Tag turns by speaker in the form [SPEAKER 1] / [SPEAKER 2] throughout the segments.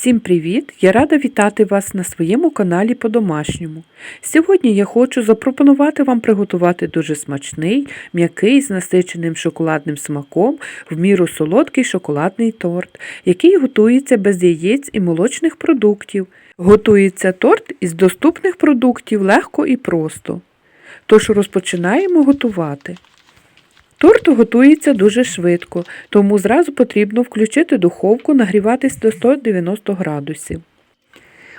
[SPEAKER 1] Всім привіт! Я рада вітати вас на своєму каналі по-домашньому. Сьогодні я хочу запропонувати вам приготувати дуже смачний, м'який з насиченим шоколадним смаком, в міру солодкий шоколадний торт, який готується без яєць і молочних продуктів. Готується торт із доступних продуктів легко і просто. Тож розпочинаємо готувати. Торт готується дуже швидко, тому зразу потрібно включити духовку нагріватись до 190 градусів.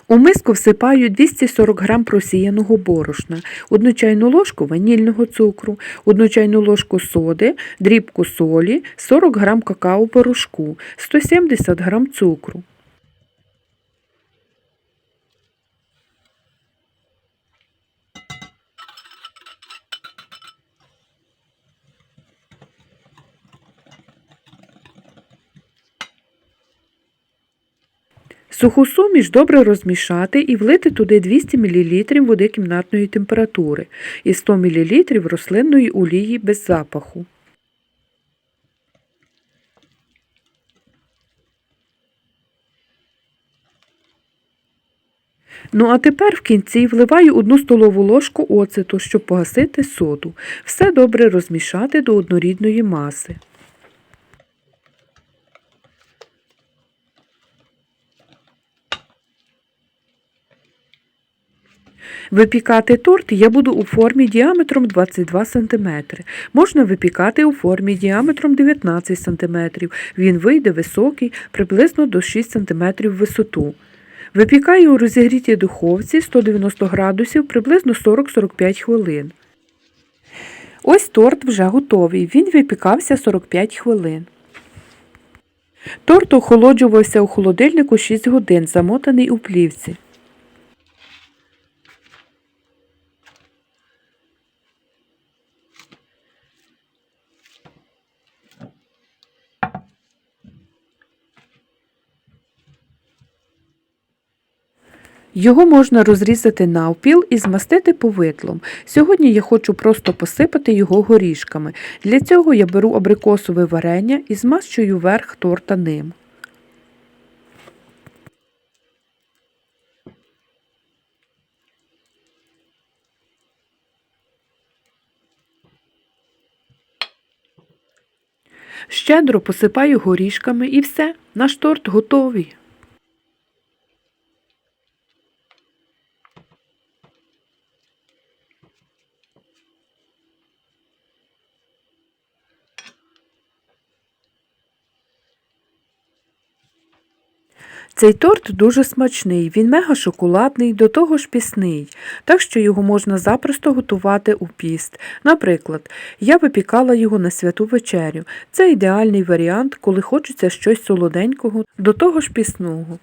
[SPEAKER 1] У миску всипаю 240 г просіяного борошна, 1 чайну ложку ванільного цукру, 1 чайну ложку соди, дрібку солі, 40 г какао-порошку, 170 г цукру. Суху суміш добре розмішати і влити туди 200 мл води кімнатної температури і 100 мл рослинної олії без запаху. Ну а тепер в кінці вливаю 1 столову ложку оцету, щоб погасити соду. Все добре розмішати до однорідної маси. Випікати торт я буду у формі діаметром 22 см. Можна випікати у формі діаметром 19 см. Він вийде високий, приблизно до 6 см в висоту. Випікаю у розігрітій духовці 190 градусів приблизно 40-45 хвилин. Ось торт вже готовий. Він випікався 45 хвилин. Торт охолоджувався у холодильнику 6 годин, замотаний у плівці. Його можна розрізати навпіл і змастити повидлом. Сьогодні я хочу просто посипати його горішками. Для цього я беру абрикосове варення і змащую верх торта ним. Щедро посипаю горішками і все, наш торт готовий. Цей торт дуже смачний, він мега шоколадний, до того ж пісний, так що його можна запросто готувати у піст. Наприклад, я випікала його на святу вечерю. Це ідеальний варіант, коли хочеться щось солоденького, до того ж пісного.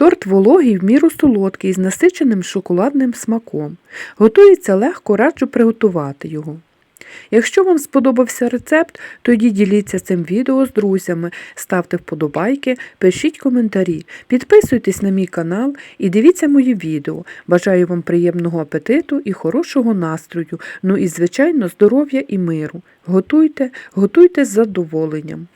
[SPEAKER 1] Торт вологий в міру солодкий з насиченим шоколадним смаком. Готується легко, раджу приготувати його. Якщо вам сподобався рецепт, тоді діліться цим відео з друзями, ставте вподобайки, пишіть коментарі, підписуйтесь на мій канал і дивіться мої відео. Бажаю вам приємного апетиту і хорошого настрою, ну і, звичайно, здоров'я і миру. Готуйте, готуйте з задоволенням.